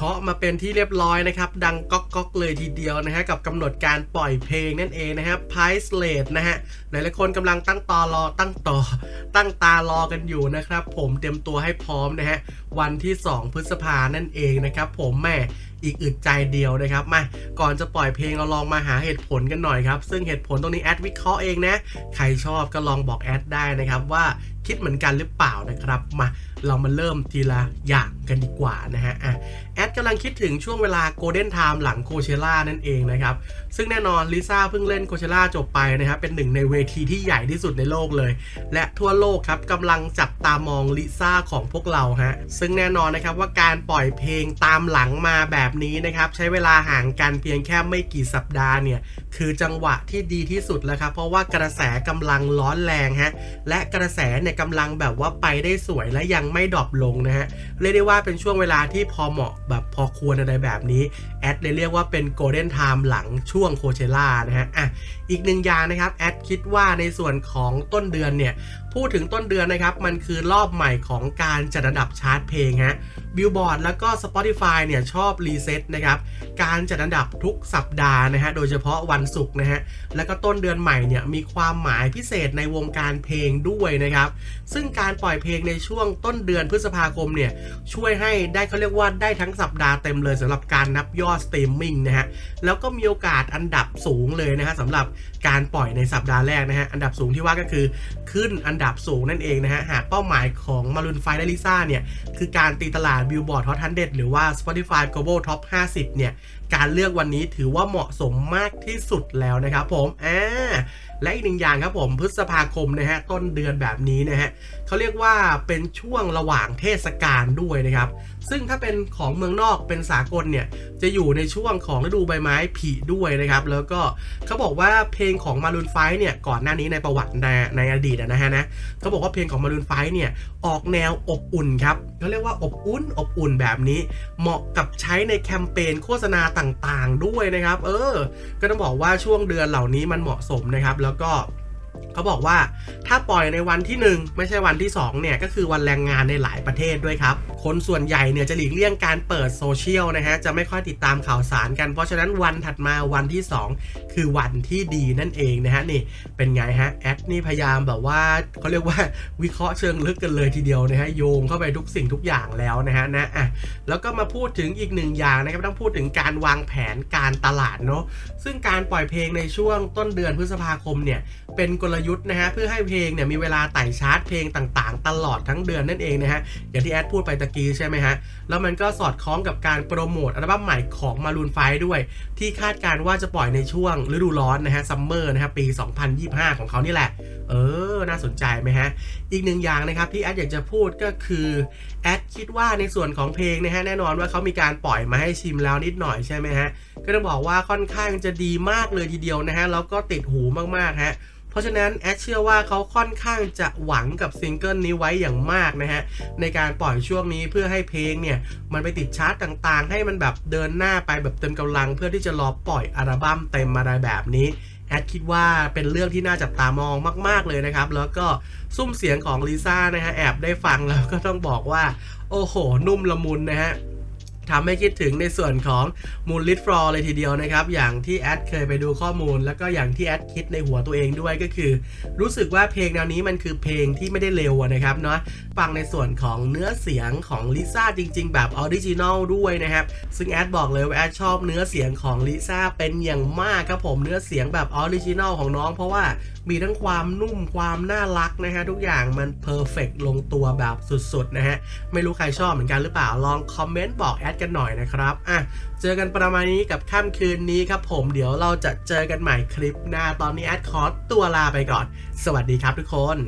เคาะมาเป็นที่เรียบร้อยนะครับ ดังก๊อกก๊อกเลยทีเดียวนะฮะกับกำหนดการปล่อยเพลงนั่นเองนะครับ Price Late นะฮะหลายๆคนกำลังตั้งตารอตั้งต่อ ตั้งตารอกันอยู่นะครับ ผมเตรียมตัวให้พร้อมนะฮะวันที่ 2 พฤษภานั่นเองนะครับผมแม่อีกอึดใจเดียวนะครับมาก่อนจะปล่อยเพลงเราลองมาหาเหตุผลกันหน่อยครับ ซึ่งเหตุผลตรงนี้แอดวิเคราะห์เองนะ ใครชอบก็ลองบอกแอดได้นะครับว่า คิดเหมือนกันหรือเปล่านะครับ มาเรามาเริ่มทีละอย่างกันดีกว่านะฮะอะแอดกำลังคิดถึงช่วงเวลาโกลเด้นไทม์หลังโคเชล่านั่นเองนะครับ ซึ่งแน่นอนลิซ่าเพิ่งเล่นโคเชล่าจบไปนะครับเป็นหนึ่งในเวทีที่ใหญ่ที่สุดในโลกเลย และทั่วโลกครับกำลังจับตามองลิซ่าของพวกเราฮะซึ่งแน่นอนนะครับว่าการปล่อยเพลงตามหลังมาแบบนี้นะครับใช้เวลาห่างกันเพียงแค่ไม่กี่สัปดาห์เนี่ยคือจังหวะที่ดีที่สุดแล้วครับเพราะว่ากระแสกำลังร้อนแรงฮะและกระแสเนี่ยกำลังแบบว่าไปได้สวยและยังไม่ดรอปลงนะฮะเรียกได้ว่าเป็นช่วงเวลาที่พอเหมาะแบบพอควรอะไรแบบนี้แอดเลยเรียกว่าเป็นโกลเด้นไทม์หลังช่วงโคเชล่านะฮะอะอีกหนึ่งอย่างนะครับแอดคิดว่าในส่วนของต้นเดือนเนี่ย พูดถึงต้นเดือนนะครับ มันคือรอบใหม่ของการจัดอันดับชาร์ตเพลงฮะบิลบอร์ดแล้วก็ Spotify เนี่ยชอบรีเซ็ตนะครับการจัดอันดับทุกสัปดาห์นะฮะโดยเฉพาะวันศุกร์นะฮะแล้วก็ต้นเดือนใหม่เนี่ยมีความหมายพิเศษในวงการเพลงด้วยนะครับซึ่งการปล่อยเพลงในช่วงต้นเดือนพฤษภาคมเนี่ยช่วยให้ได้เขาเรียกว่าได้ทั้งสัปดาห์เต็มเลยสำหรับการนับยอดสตรีมมิ่งนะฮะแล้วก็มีโอกาสอันดับสูงเลยนะฮะสำหรับการปล่อยในสัปดาห์แรกนะฮะอันดับสูงที่ว่าก็คือขึ้นอันดับับสูงนั่นเองนะฮะ หากเป้าหมายของมารุนไฟและลิซ่าเนี่ย คือการตีตลาด Billboard Hot 100หรือว่า Spotify Global Top 50 เนี่ย การเลือกวันนี้ถือว่าเหมาะสมมากที่สุดแล้วนะครับผมอ่าและอีกหนึ่งอย่างครับผมพฤษภาคมนะฮะต้นเดือนแบบนี้นะฮะเขาเรียกว่าเป็นช่วงระหว่างเทศกาลด้วยนะครับ ซึ่งถ้าเป็นของเมืองนอกเป็นสากลเนี่ยจะอยู่ในช่วงของฤดูใบไม้ผลิด้วยนะครับ แล้วก็เขาบอกว่าเพลงของมารูนไฟเนี่ยก่อนหน้านี้ในประวัติในในอดีตนะฮะนะเขาบอกว่าเพลงของมารูนไฟเนี่ยออกแนวอบอุ่นครับเขาเรียกว่าอบอุ่นอบอุ่นแบบนี้ เหมาะกับใช้ในแคมเปญโฆษณาต่างๆ ด้วยนะครับ เออ ก็ต้องบอกว่าช่วงเดือนเหล่านี้มันเหมาะสมนะครับ แล้วก็เขาบอกว่าถ้าปล่อยในวันที่ 1 ไม่ใช่วันที่ 2 เนี่ย ก็คือวันแรงงานในหลายประเทศด้วยครับคนส่วนใหญ่เนี่ยจะหลีกเลี่ยงการเปิดโซเชียลนะฮะจะไม่ค่อยติดตามข่าวสารกัน เพราะฉะนั้นวันถัดมาวันที่ 2 คือวันที่ดีนั่นเองนะฮะนี่เป็นไงฮะแอดนี่พยายามแบบว่าเขาเรียกว่าวิเคราะห์เชิงลึกกันเลยทีเดียวนะฮะโยงเข้าไปทุกสิ่งทุกอย่างแล้วนะฮะนะอะแล้วก็มาพูดถึงอีกหนึ่งอย่างนะครับต้องพูดถึงการวางแผนการตลาดเนาะซึ่งการปล่อยเพลงในช่วงต้นเดือนพฤษภาคมเนี่ยเป็นกลยุทธ์นะฮะเพื่อให้เพลงเนี่ยมีเวลาไต่ชาร์ตเพลงต่างๆ ตลอดทั้งเดือนนั่นเองนะฮะอย่างที่แอดพูดไปตะกี้ใช่ไหมฮะ แล้วมันก็สอดคล้องกับการโปรโมทอัลบั้มใหม่ของมารูนไฟด้วย ที่คาดการว่าจะปล่อยในช่วงฤดูร้อนนะฮะซัมเมอร์นะฮะปี 2025 ของเขานี่แหละ เออ น่าสนใจไหมฮะ อีกหนึ่งอย่างนะครับที่แอดอยากจะพูดก็คือแอดคิดว่าในส่วนของเพลงนะฮะแน่นอนว่าเขามีการปล่อยมาให้ชิมแล้วนิดหน่อยใช่ไหมฮะก็ต้องบอกว่าค่อนข้างจะดีมากเลยทีเดียวนะฮะแล้วก็ติดหูมากๆฮะ ราะฉะนั้นแอดเชื่อว่าเขาค่อนข้างจะหวังกับซิงเกิลนี้ไว้อย่างมากนะฮะ ในการปล่อยช่วงนี้เพื่อให้เพลงเนี่ย มันไปติดชาร์ตต่างๆ ให้มันแบบเดินหน้าไปแบบเต็มกำลัง เพื่อที่จะรอปล่อยอัลบั้มเต็มอะไรแบบนี้แอดคิดว่าเป็นเรื่องที่น่าจับตามองมาก ๆ เลยนะครับ แล้วก็ซุ้มเสียงของลิซ่านะฮะแอบได้ฟังแล้วก็ต้องบอกว่า โอ้โห นุ่มละมุนนะฮะ ทำให้คิดถึงในส่วนของมูลลิทฟลอร์เลยทีเดียวนะครับ อย่างที่แอดเคยไปดูข้อมูล แล้วก็อย่างที่แอดคิดในหัวตัวเองด้วยก็คือ รู้สึกว่าเพลงแนวนี้มันคือเพลงที่ไม่ได้เร็วนะครับเนาะฟังในส่วนของเนื้อเสียงของลิซ่าจริง ๆ แบบออริจินอลด้วยนะครับ ซึ่งแอดบอกเลยว่าแอดชอบเนื้อเสียงของลิซ่าเป็นอย่างมากครับผมเนื้อเสียงแบบออริจินอลของน้อง เพราะว่ามีทั้งความนุ่มความน่ารักนะฮะทุกอย่างมันเพอร์เฟกลงตัวแบบสุดๆนะฮะไม่รู้ใครชอบเหมือนกันหรือเปล่าลองคอมเมนต์บอกแอดกันหน่อยนะครับอะเจอกันประมาณนี้กับค่ำคืนนี้ครับผมเดี๋ยวเราจะเจอกันใหม่คลิปหน้าตอนนี้แอดคอร์ตัวลาไปก่อน สวัสดีครับทุกคน